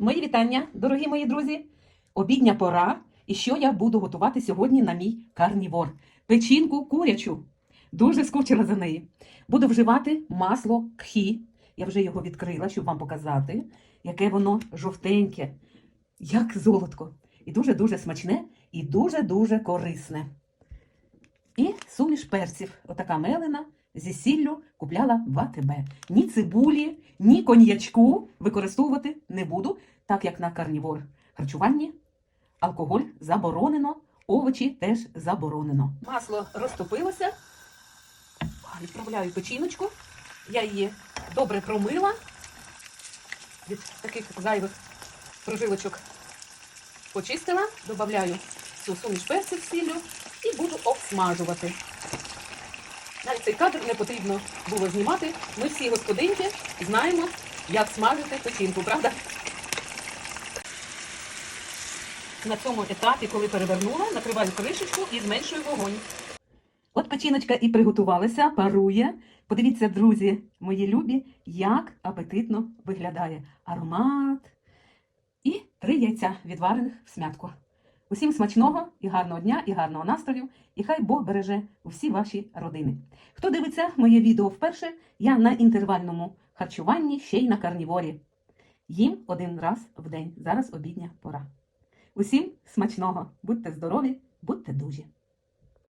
Мої вітання, дорогі мої друзі. Обідня пора. І що я буду готувати сьогодні на мій карнівор? Печінку курячу. Дуже скучила за неї. Буду вживати масло кхі. Я вже його відкрила, щоб вам показати, яке воно жовтеньке, як золотко. І дуже-дуже смачне і дуже-дуже корисне. І суміш перців. Отака мелена зі сіллю купляла в АТБ. Ні цибулі, ні коньячку використовувати не буду, так як на карнівор харчуванні алкоголь заборонено, овочі теж заборонено. Масло розтопилося. Відправляю печіночку. Я її добре промила від таких зайвих прожилочок почистила, додаю цю суміш перців сіллю і буду обсмажувати. Цей кадр не потрібно було знімати. Ми всі господинки знаємо, як смажити печінку, правда? На цьому етапі, коли перевернула, накриваю кришечку і зменшую вогонь. От печіночка і приготувалася, парує. Подивіться, друзі, мої любі, як апетитно виглядає аромат. І три яйця відварених в смятку. Усім смачного і гарного дня, і гарного настрою, і хай Бог береже усі ваші родини. Хто дивиться моє відео вперше, я на інтервальному харчуванні ще й на карніворі. Їм один раз в день. Зараз обідня пора. Усім смачного, будьте здорові, будьте дужі!